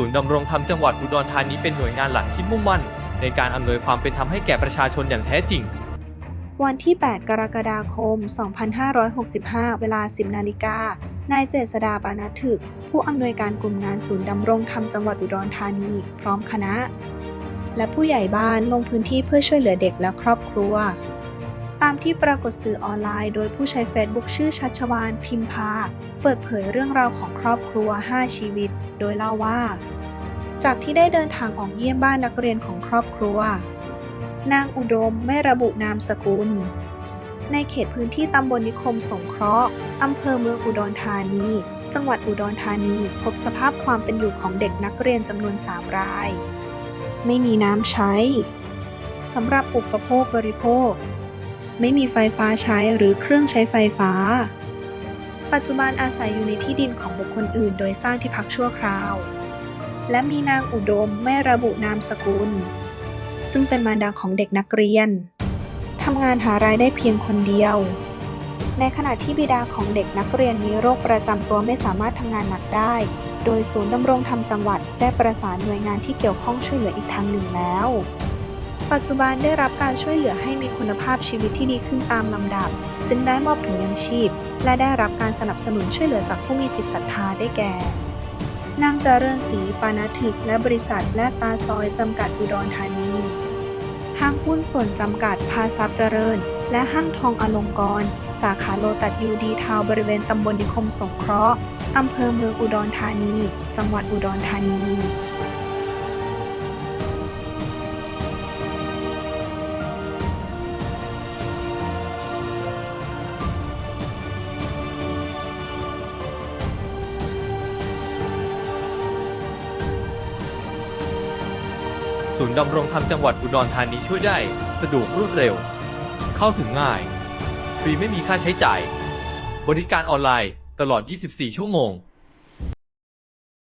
ศูนย์ดำรงธรรมจังหวัดอุดรธานีเป็นหน่วยงานหลักที่มุ่งมั่น ในการอำนวยความเป็นธรรมให้แก่ประชาชนอย่างแท้จริง วันที่ 8 กรกฎาคม 2565 เวลา 10 นาฬิกา นายเจษดาปานัถึก ผู้อำนวยการกลุ่มงานศูนย์ดำรงธรรมจังหวัดอุดรธานี พร้อมคณะ และผู้ใหญ่บ้านลงพื้นที่เพื่อช่วยเหลือเด็กและครอบครัวตามที่ปรากฏสื่อออนไลน์โดยผู้ใช้เฟซบุ๊กชื่อชัชวานพิมพา เปิดเผยเรื่องราวของครอบครัว 5 ชีวิต โดยเล่าว่า จากที่ได้เดินทางออกเยี่ยมบ้านนักเรียนของครอบครัว นางอุดมไม่ระบุนามสกุล ในเขตพื้นที่ตำบลนิคมสงเคราะห์อำเภอเมืองอุดรธานี จังหวัดอุดรธานีพบสภาพความเป็นอยู่ของเด็กนักเรียนจำนวน 3 ราย ไม่มีน้ำใช้สำหรับอุปโภคบริโภค ไม่มีไฟฟ้าใช้หรือเครื่องใช้ไฟฟ้า ปัจจุบันอาศัยอยู่ในที่ดินของบุคคลอื่น โดยสร้างที่พักชั่วคราว และมีนางอุดมไม่ระบุนามสกุล ซึ่งเป็นมารดาของเด็กนักเรียนทำงานหารายได้เพียงคนเดียว ในขณะที่บิดาของเด็กนักเรียนมีโรคประจำตัวไม่สามารถทำงานหนักได้ โดยศูนย์ดำรงธรรมจังหวัดได้ประสานหน่วยงานที่เกี่ยวข้องช่วยเหลืออีกทางหนึ่งแล้ว ปัจจุบันได้รับการช่วยเหลือให้มีคุณภาพชีวิตที่ดีขึ้นตามลำดับ จึงได้มอบถุงยังชีพ และได้รับการสนับสนุนช่วยเหลือจากผู้มีจิตศรัทธาได้แก่ นางเจริญศรีปานาถึกและบริษัทและตาซอยจำกัดอุดรธานีห้างหุ้นส่วนจำกัดพาทรัพย์เจริญ และห้างทองอลงกรณ์สาขาโลตัดยูดีทาวบริเวณตำบลนิคมสงเคราะห์อำเภอเมืองอุดรธานี จังหวัดอุดรธานี ศูนย์ดำรงธรรมจังหวัดอุดรธานีช่วยได้ สะดวกรวดเร็ว เข้าถึงง่าย ฟรีไม่มีค่าใช้จ่าย บริการออนไลน์ตลอด 24 ชั่วโมง